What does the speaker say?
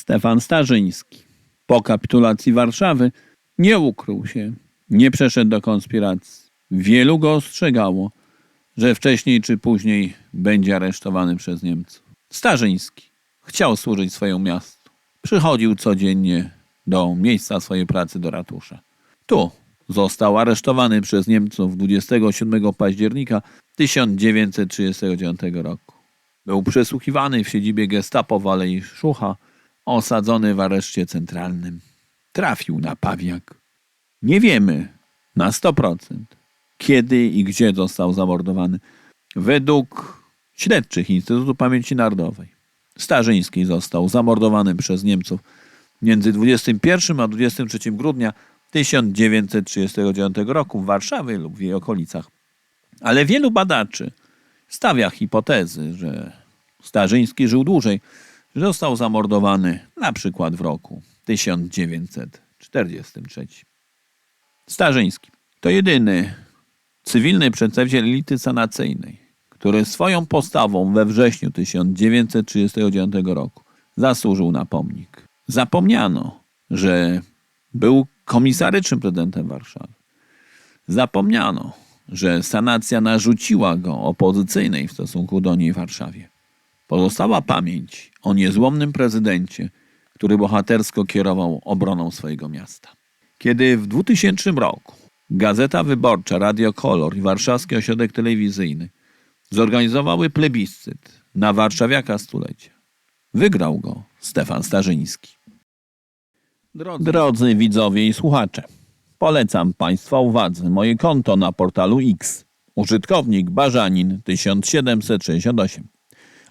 Stefan Starzyński po kapitulacji Warszawy nie ukrył się, nie przeszedł do konspiracji. Wielu go ostrzegało, że wcześniej czy później będzie aresztowany przez Niemców. Starzyński chciał służyć swojemu miastu. Przychodził codziennie do miejsca swojej pracy do ratusza. Tu został aresztowany przez Niemców 27 października 1939 roku. Był przesłuchiwany w siedzibie gestapo w Alei Szucha, osadzony w areszcie centralnym. Trafił na pawiak. Nie wiemy na 100% kiedy i gdzie został zamordowany. Według śledczych Instytutu Pamięci Narodowej Starzyński został zamordowany przez Niemców między 21 a 23 grudnia 1939 roku w Warszawie lub w jej okolicach. Ale wielu badaczy stawia hipotezy, że Starzyński żył dłużej, że został zamordowany na przykład w roku 1943. Starzyński to jedyny cywilny przedstawiciel elity sanacyjnej, który swoją postawą we wrześniu 1939 roku zasłużył na pomnik. Zapomniano, że był komisarycznym prezydentem Warszawy. Zapomniano, że sanacja narzuciła go opozycyjnej w stosunku do niej Warszawie. Pozostała pamięć o niezłomnym prezydencie, który bohatersko kierował obroną swojego miasta. Kiedy w 2000 roku Gazeta Wyborcza, Radio Kolor i Warszawski Ośrodek Telewizyjny zorganizowały plebiscyt na warszawiaka stulecia. Wygrał go Stefan Starzyński. Drodzy, Drodzy widzowie i słuchacze, polecam Państwa uwadze moje konto na portalu X. Użytkownik Barzanin 1768.